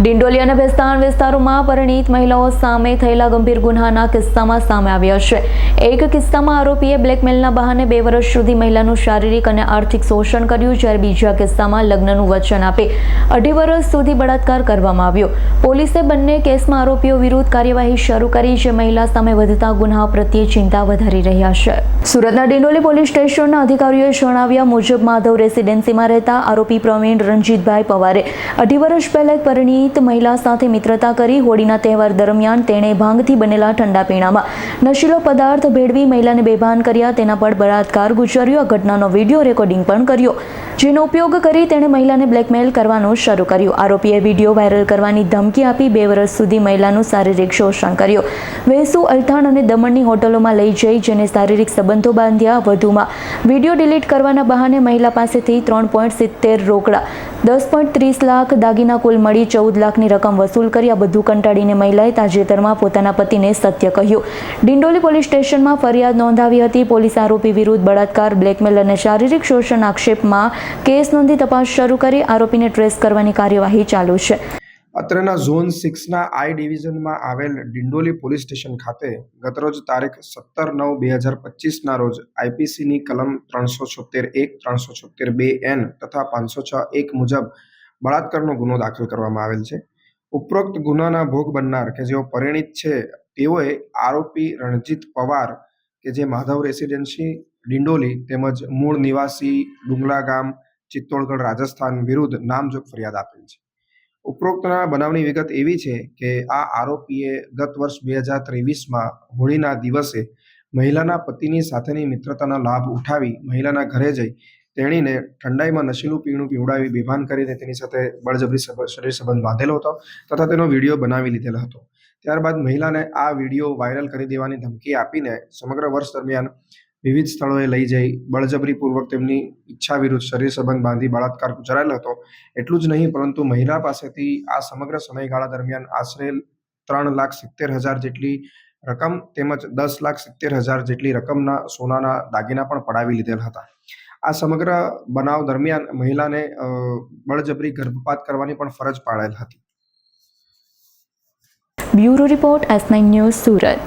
ડિંડોલી અને ભેસ્તાન વિસ્તારોમાં પરિણીત મહિલાઓ સામે થયેલા ગંભીર ગુનાના કિસ્સામાં સામે આવ્યા છે. એક કિસ્સામાં આરોપીએ બ્લેકમેલના બહાને બે વર્ષ સુધી મહિલાનું શારીરિક અને આર્થિક શોષણ કર્યું, જ્યારે બીજા કિસ્સામાં લગ્નનું વચન આપી અઢી વર્ષ સુધી બળાત્કાર કરવામાં આવ્યો. પોલીસે બંને કેસમાં આરોપીઓ વિરુદ્ધ કાર્યવાહી શરૂ કરી, જે મહિલા સામે વધતા ગુન્હા પ્રત્યે ચિંતા વધારી રહ્યા છે. સુરતના ડિંડોલી પોલીસ સ્ટેશનના અધિકારીઓએ જણાવ્યા મુજબ માધવ રેસિડેન્સીમાં રહેતા આરોપી પ્રવીણ રણજીતભાઈ પવારે અઢી વર્ષ પહેલા એક પરિણીત મહિલા સાથે મિત્રતા કરી હોળીના તહેવાર દરમિયાન તેણે ભાંગથી બનેલા ઠંડા પીણામાં નશીલો પદાર્થ ભેળવી મહિલાને બેભાન કર્યા. તેના પર બળાત્કાર ગુજર્યો. આ ઘટનાનો વીડિયો રેકોર્ડિંગ પણ કર્યો. જેનો ઉપયોગ કરી તેણે મહિલાને બ્લેકમેલ કરવાનું શરૂ કર્યું. આરોપીએ વીડિયો વાયરલ કરવાની ધમકી આપી બે વર્ષ સુધી મહિલાનું શારીરિક શોષણ કર્યું. વેસુ, અલથાણ અને દમણની હોટલોમાં લઈ જઈ જેને શારીરિક સંબંધો બાંધ્યા વધુમાં. વીડિયો ડિલીટ કરવાના બહાને મહિલા પાસેથી ત્રણ પોઈન્ટ સિત્તેર રોકડા દસ પોઈન્ટ ત્રીસ લાખ દાગીના કુલ મળી ચૌદ લાખની રકમ વસૂલ કરી. આ બધું કંટાળીને મહિલાએ તાજેતરમાં પોતાના પતિને સત્ય કહ્યું. ડિંડોલી પોલીસ સ્ટેશનમાં ફરિયાદ નોંધાવી હતી. પોલીસ આરોપી વિરુદ્ધ બળાત્કાર, બ્લેકમેલ અને શારીરિક શોષણ આક્ષેપમાં કેસ નોંધી તપાસ શરૂ કરી. આરોપીને ટ્રેસ કરવાની કાર્યવાહી ચાલુ છે. અત્રેના ઝોન સિક્સના આઈ ડિવિઝનમાં આવેલ ડિંડોલી પોલીસ સ્ટેશન ખાતે ગતરોજ તારીખ સત્તર નવ બે હજાર પચીસના રોજ આઈપીસીની કલમ ત્રણસો છોતેર એક, ત્રણસો છોતેર બે એન તથા પાંચસો છ એક મુજબ બળાત્કારનો ગુનો દાખલ કરવામાં આવેલ છે. ઉપરોક્ત ગુનાના ભોગ બનનાર કે જેઓ પરિણિત છે, તેઓએ આરોપી રણજીત પવાર કે જે માધવ રેસિડેન્સી, ડિંડોલી તેમજ મૂળ નિવાસી ડુંગલા ગામ, ચિત્તોડગઢ, રાજસ્થાન વિરુદ્ધ નામજોગ ફરિયાદ આપેલ છે. ઉપરોક્તના બનાવની વિગત એવી છે કે આ આરોપીએ ગત વર્ષ બે હજાર ત્રેવીસમાં હોળીના દિવસે મહિલાના પતિની સાથેની મિત્રતાના લાભ ઉઠાવી મહિલાના ઘરે જઈ તેણીને ઠંડાઈમાં નશીલું પીણું પીવડાવી બેભાન કરીને તેની સાથે બળજબરી શરીર સંબંધ બાંધેલો હતો તથા તેનો વીડિયો બનાવી લીધેલો હતો. ત્યારબાદ મહિલાને આ વીડિયો વાયરલ કરી દેવાની ધમકી આપીને સમગ્ર વર્ષ દરમિયાન વિવિધ સ્થળોએ લઈ જઈ બળજબરીપૂર્વક તેમની ઈચ્છા વિરુદ્ધ શરીર સંબંધ બાંધી બળાત્કાર ગુજારેલો હતો. એટલું જ નહીં, પરંતુ મહિલા પાસેથી આ સમગ્ર સમયગાળા દરમિયાન આશરે ત્રણ લાખ સિત્તેર હજાર જેટલી રકમ તેમજ દસ લાખ સિત્તેર હજાર જેટલી રકમના સોનાના દાગીના પણ પડાવી લીધેલ હતા. આ સમગ્ર બનાવ દરમિયાન મહિલાને બળજબરી ગર્ભપાત કરવાની પણ ફરજ પાડેલ હતી. Bureau report S news Surat.